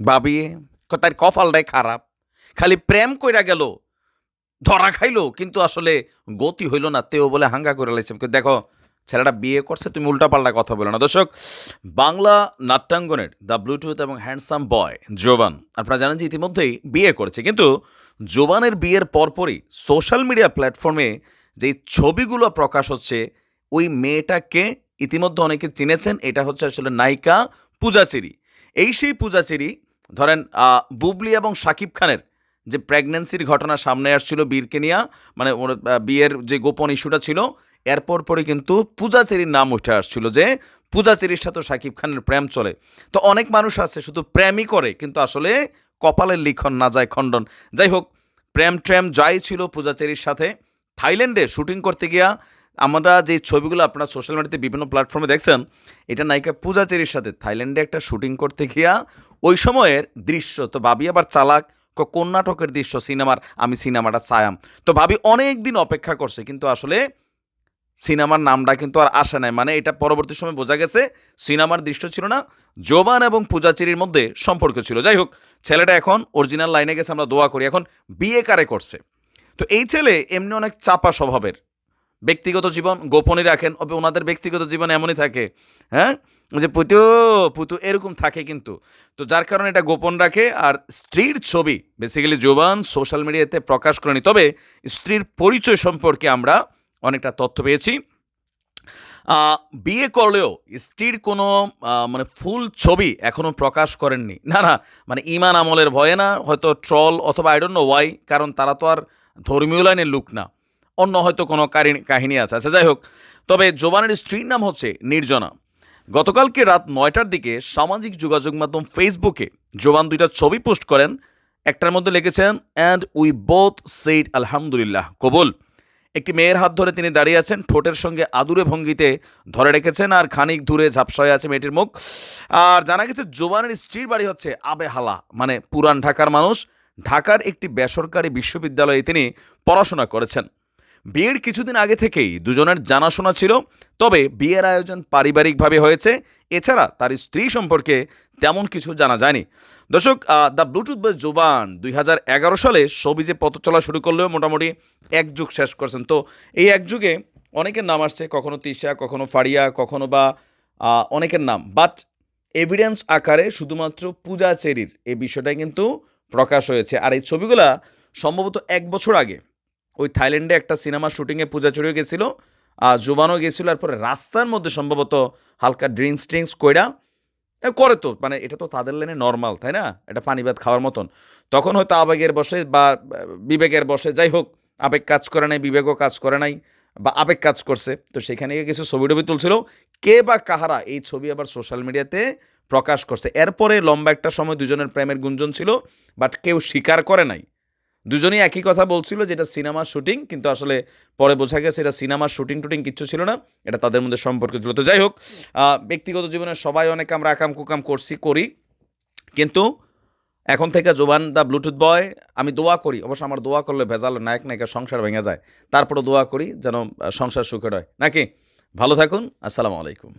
বাবিয়ে তার কপালটাই খারাপ খালি প্রেম কইরা গেল ধরা খাইলো, কিন্তু আসলে গতি হইল না, তেও বলে হাঙ্গা করে লাইছে। দেখো, ছেলেটা বিয়ে করছে, তুমি উল্টাপাল্টা কথা বলো না। দর্শক, বাংলা নাট্যাঙ্গনের দ্য ব্লুটুথ এবং হ্যান্ডসাম বয়, জোবান, আপনারা জানেন যে ইতিমধ্যেই বিয়ে করেছে, কিন্তু জোবানের বিয়ের পরপরই সোশ্যাল মিডিয়া প্ল্যাটফর্মে যেই ছবিগুলো প্রকাশ হচ্ছে, ওই মেয়েটাকে ইতিমধ্যে অনেকে চিনেছেন, এটা হচ্ছে আসলে নায়িকা পূজাচেরি। এই সেই পূজাচেরি ধরেন বুবলি এবং শাকিব খানের যে প্রেগন্যান্সির ঘটনা সামনে আসছিল বীরকে নিয়ে মানে বিয়ের যে গোপন ইস্যুটা ছিল, এরপর পরে কিন্তু পূজাচেরির নাম উঠে আসছিল যে পূজাচেরির সাথে শাকিব খানের প্রেম চলে। তো অনেক মানুষ আছে শুধু প্রেমই করে, কিন্তু আসলে কপালের লিখন না যায় খণ্ডন। যাই হোক প্রেম ট্রেম যাই ছিল পূজাচেরির সাথে, থাইল্যান্ডে শুটিং করতে গিয়া আমরা যে ছবিগুলো আপনারা সোশ্যাল মিডিয়াতে বিভিন্ন প্ল্যাটফর্মে দেখছেন, এটা নায়িকা পূজাচেরির সাথে থাইল্যান্ডে একটা শুটিং করতে গিয়া ওই সময়ের দৃশ্য। তো ভাবি আবার চালাক ক- কোন দৃশ্য? সিনেমার, আমি সিনেমাটা চায়াম তো ভাবি অনেক দিন অপেক্ষা করছে, কিন্তু আসলে সিনেমার নামটা কিন্তু আর আসে নাই। মানে এটা পরবর্তী সময় বোঝা গেছে, সিনেমার দৃশ্য ছিল না জোবান এবং পূজাচেরির মধ্যে সম্পর্ক ছিল। যাই হোক, ছেলেটা এখন অরিজিনাল লাইনে গেছে, আমরা দোয়া করি। এখন বিয়ে কারে করছে? তো এই ছেলে এমনি অনেক চাপা স্বভাবের। ব্যক্তিগত জীবন গোপনই রাখেন ওনাদের ব্যক্তিগত জীবন এমনই থাকে হ্যাঁ? যে পুতু পুতু এরকম থাকে কিন্তু। তো যার কারণে এটা গোপন রাখে, আর স্ত্রীর ছবি বেসিক্যালি জোবান সোশ্যাল মিডিয়াতে প্রকাশ করেনি। তবে স্ত্রীর পরিচয় সম্পর্কে আমরা অনেকটা তথ্য পেয়েছি। বিয়ে করলেও স্ত্রীর কোনো মানে ফুল ছবি এখনও প্রকাশ করেননি। না না মানে ইমান আমলের ভয়ে না, হয়তো ট্রল অথবা আই ডোন্ট নো ওয়াই কারণ তারা তো আর ধর্মীয় লাইনের লুক না। অন্য হয়তো কোনো কাহিনী আছে। আচ্ছা যাই হোক। তবে জোবানের স্ত্রীর নাম হচ্ছে নির্জনা। গতকালকে রাত নয়টার দিকে সামাজিক যোগাযোগ মাধ্যম ফেসবুকে জোবান দুইটা ছবি পোস্ট করেন। একটার মধ্যে লিখেছেন অ্যান্ড উই বোথ সেইড আলহামদুলিল্লাহ কবুল। একটি মেয়ের হাত ধরে তিনি দাঁড়িয়ে আছেন, ঠোঁটের সঙ্গে আদুরে ভঙ্গিতে ধরে রেখেছেন আর খানিক দূরে ঝাপসায় আছে মেয়েটির মুখ। আর জানা গেছে, জোবানের স্ত্রীর বাড়ি হচ্ছে আবেহালা মানে পুরান ঢাকার মানুষ। ঢাকার একটি বেসরকারি বিশ্ববিদ্যালয়ে তিনি পড়াশোনা করেছেন। বিয়ের কিছুদিন আগে থেকেই দুজনের জানাশোনা ছিল, তবে বিয়ের আয়োজন পারিবারিকভাবে হয়েছে। এছাড়া তার স্ত্রী সম্পর্কে তেমন কিছু জানা যায়নি। দর্শক দ্য ব্লুটুথ বয় জোবান। দুই হাজার এগারো সালে সবিজে পথ চলা শুরু করলেও মোটামুটি এক যুগ শেষ করছেন। তো এই এক যুগে অনেকের নাম আসছে, কখনো তিশা, কখনো ফারিয়া, কখনো বা অনেকের নাম। বাট এভিডেন্স আকারে শুধুমাত্র পূজা চেরির এই বিষয়টাই কিন্তু প্রকাশ হয়েছে। আর এই ছবিগুলা সম্ভবত এক বছর আগে ওই থাইল্যান্ডে একটা সিনেমা শুটিংয়ে পূজা চড়িয়ে গেছিল, আর জোবানও গেছিল আর পরে রাস্তার মধ্যে সম্ভবত হালকা ড্রিঙ্কস ট্রিঙ্কস কইরা করে তো মানে এটা তো তাদের লেনে নর্মাল তাই না? এটা পানি ভাত খাওয়ার মতন। তখন হয়তো আবেগের বসে বা, বিবেকের বসে, যাই হোক, আবেগ কাজ করে নাই, বিবেকও কাজ করে নাই, বা আবেগ কাজ করছে। তো সেখানে গিয়ে কিছু ছবি টবি তুলছিল, কে বা কাহারা এই ছবি আবার সোশ্যাল মিডিয়াতে প্রকাশ করছে। এরপরে লম্বা একটা সময় দুজনের প্রেমের গুঞ্জন ছিল, বাট কেউ স্বীকার করে নাই। দুজনেই একই কথা বলছিল যেটা সিনেমার শুটিং, কিন্তু আসলে পরে বোঝা গেছে এটা সিনেমার শুটিং টুটিং কিচ্ছু ছিল না, এটা তাদের মধ্যে সম্পর্ক ছিল। তো যাই হোক ব্যক্তিগত জীবনে সবাই অনেক আমরা আকাম কুকাম করছি, করি। কিন্তু এখন থেকে জোবান দ্য ব্লুটুথ বয়, আমি দোয়া করি, অবশ্য আমার দোয়া করলে ভেজাল নায়ক নায়িকা সংসার ভেঙে যায়। তারপরে দোয়া করি যেন সংসার সুখের হয়। নাকি? ভালো থাকুন, আসসালামু আলাইকুম।